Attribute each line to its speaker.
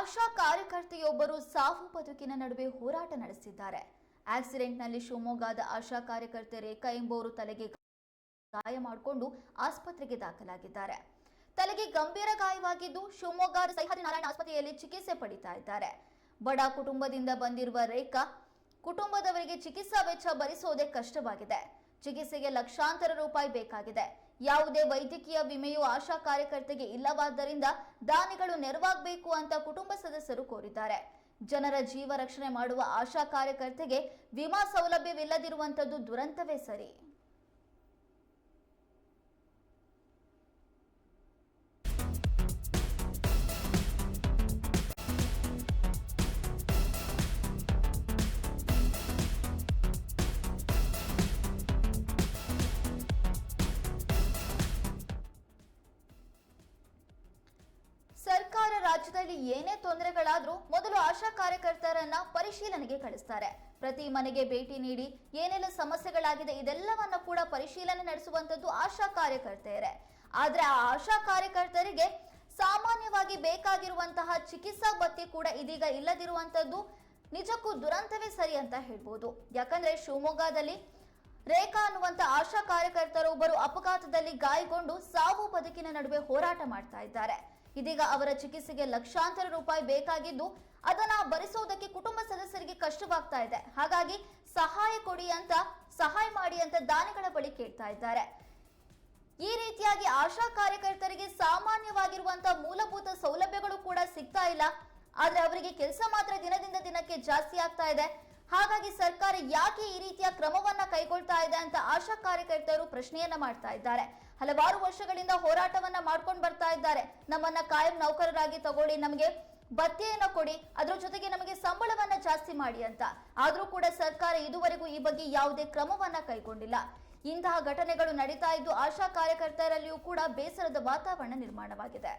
Speaker 1: ಆಶಾ ಕಾರ್ಯಕರ್ತೆಯೊಬ್ಬರು ಸಾವು ಬದುಕಿನ ನಡುವೆ ಹೋರಾಟ ನಡೆಸಿದ್ದಾರೆ. ಆಕ್ಸಿಡೆಂಟ್ನಲ್ಲಿ ಶಿವಮೊಗ್ಗದ ಆಶಾ ಕಾರ್ಯಕರ್ತೆ ರೇಖಾ ಎಂಬುವರು ತಲೆಗೆ ಗಾಯ ಮಾಡಿಕೊಂಡು ಆಸ್ಪತ್ರೆಗೆ ದಾಖಲಾಗಿದ್ದಾರೆ. ತಲೆಗೆ ಗಂಭೀರ ಗಾಯವಾಗಿದ್ದು ಶಿವಮೊಗ್ಗದ ಸಹ್ಯಾದ್ರಿ ನಾರಾಯಣ ಆಸ್ಪತ್ರೆಯಲ್ಲಿ ಚಿಕಿತ್ಸೆ ಪಡಿತಾ ಇದ್ದಾರೆ. ಬಡ ಕುಟುಂಬದಿಂದ ಬಂದಿರುವ ರೇಖಾ ಕುಟುಂಬದವರಿಗೆ ಚಿಕಿತ್ಸಾ ವೆಚ್ಚ ಭರಿಸುವುದೇ ಕಷ್ಟವಾಗಿದೆ. ಚಿಕಿತ್ಸೆಗೆ ಲಕ್ಷಾಂತರ ರೂಪಾಯಿ ಬೇಕಾಗಿದೆ. ಯಾವುದೇ ವೈದ್ಯಕೀಯ ವಿಮೆಯು ಆಶಾ ಕಾರ್ಯಕರ್ತೆಗೆ ಇಲ್ಲವಾದ್ದರಿಂದ ದಾನಿಗಳು ನೆರವಾಗಬೇಕು ಅಂತ ಕುಟುಂಬ ಸದಸ್ಯರು ಕೋರಿದ್ದಾರೆ. ಜನರ ಜೀವ ರಕ್ಷಣೆ ಮಾಡುವ ಆಶಾ ಕಾರ್ಯಕರ್ತೆಗೆ ವಿಮಾ ಸೌಲಭ್ಯವಿಲ್ಲದಿರುವಂಥದ್ದು ದುರಂತವೇ ಸರಿ. ರಾಜ್ಯದಲ್ಲಿ ಏನೇ ತೊಂದರೆಗಳಾದರೂ ಮೊದಲು ಆಶಾ ಕಾರ್ಯಕರ್ತರನ್ನ ಪರಿಶೀಲನೆಗೆ ಕಳಿಸ್ತಾರೆ. ಪ್ರತಿ ಮನೆಗೆ ಭೇಟಿ ನೀಡಿ ಏನೆಲ್ಲ ಸಮಸ್ಯೆಗಳಾಗಿದೆ ಇದೆಲ್ಲವನ್ನ ಕೂಡ ಪರಿಶೀಲನೆ ನಡೆಸುವಂತದ್ದು ಆಶಾ ಕಾರ್ಯಕರ್ತೆಯರೇ. ಆದ್ರೆ ಆ ಆಶಾ ಕಾರ್ಯಕರ್ತರಿಗೆ ಸಾಮಾನ್ಯವಾಗಿ ಬೇಕಾಗಿರುವಂತಹ ಚಿಕಿತ್ಸಾ ಭತ್ಯೆ ಕೂಡ ಇದೀಗ ಇಲ್ಲದಿರುವಂತದ್ದು ನಿಜಕ್ಕೂ ದುರಂತವೇ ಸರಿ ಅಂತ ಹೇಳ್ಬೋದು. ಯಾಕಂದ್ರೆ ಶಿವಮೊಗ್ಗದಲ್ಲಿ ರೇಖಾ ಅನ್ನುವಂತ ಆಶಾ ಕಾರ್ಯಕರ್ತರೊಬ್ಬರು ಅಪಘಾತದಲ್ಲಿ ಗಾಯಗೊಂಡು ಸಾವು ಬದುಕಿನ ನಡುವೆ ಹೋರಾಟ ಮಾಡ್ತಾ ಇದ್ದಾರೆ. ಇದೀಗ ಅವರ ಚಿಕಿತ್ಸೆಗೆ ಲಕ್ಷಾಂತರ ರೂಪಾಯಿ ಬೇಕಾಗಿದ್ದು, ಅದನ್ನ ಭರಿಸೋದಕ್ಕೆ ಕುಟುಂಬ ಸದಸ್ಯರಿಗೆ ಕಷ್ಟವಾಗ್ತಾ ಇದೆ. ಹಾಗಾಗಿ ಸಹಾಯ ಕೊಡಿ ಅಂತ, ಸಹಾಯ ಮಾಡಿ ಅಂತ ದಾನಿಗಳ ಬಳಿ ಕೇಳ್ತಾ ಇದ್ದಾರೆ. ಈ ರೀತಿಯಾಗಿ ಆಶಾ ಕಾರ್ಯಕರ್ತರಿಗೆ ಸಾಮಾನ್ಯವಾಗಿರುವಂತಹ ಮೂಲಭೂತ ಸೌಲಭ್ಯಗಳು ಕೂಡ ಸಿಗ್ತಾ ಇಲ್ಲ. ಆದ್ರೆ ಅವರಿಗೆ ಕೆಲಸ ಮಾತ್ರ ದಿನದಿಂದ ದಿನಕ್ಕೆ ಜಾಸ್ತಿ ಆಗ್ತಾ ಇದೆ. ಹಾಗಾಗಿ ಸರ್ಕಾರ ಯಾಕೆ ಈ ರೀತಿಯ ಕ್ರಮವನ್ನ ಕೈಗೊಳ್ತಾ ಇದೆ ಅಂತ ಆಶಾ ಕಾರ್ಯಕರ್ತರು ಪ್ರಶ್ನೆಯನ್ನ ಮಾಡ್ತಾ ಇದ್ದಾರೆ. ಹಲವಾರು ವರ್ಷಗಳಿಂದ ಹೋರಾಟವನ್ನ ಮಾಡ್ಕೊಂಡು ಬರ್ತಾ ಇದ್ದಾರೆ. ನಮ್ಮನ್ನ ಕಾಯಂ ನೌಕರರಾಗಿ ತಗೊಳ್ಳಿ, ನಮಗೆ ಭತ್ಯೆಯನ್ನ ಕೊಡಿ, ಅದರ ಜೊತೆಗೆ ನಮಗೆ ಸಂಬಳವನ್ನ ಜಾಸ್ತಿ ಮಾಡಿ ಅಂತ. ಆದ್ರೂ ಕೂಡ ಸರ್ಕಾರ ಇದುವರೆಗೂ ಈ ಬಗ್ಗೆ ಯಾವುದೇ ಕ್ರಮವನ್ನ ಕೈಗೊಂಡಿಲ್ಲ. ಇಂತಹ ಘಟನೆಗಳು ನಡೀತಾ ಇದ್ದು ಆಶಾ ಕಾರ್ಯಕರ್ತರಲ್ಲಿಯೂ ಕೂಡ ಬೇಸರದ ವಾತಾವರಣ ನಿರ್ಮಾಣವಾಗಿದೆ.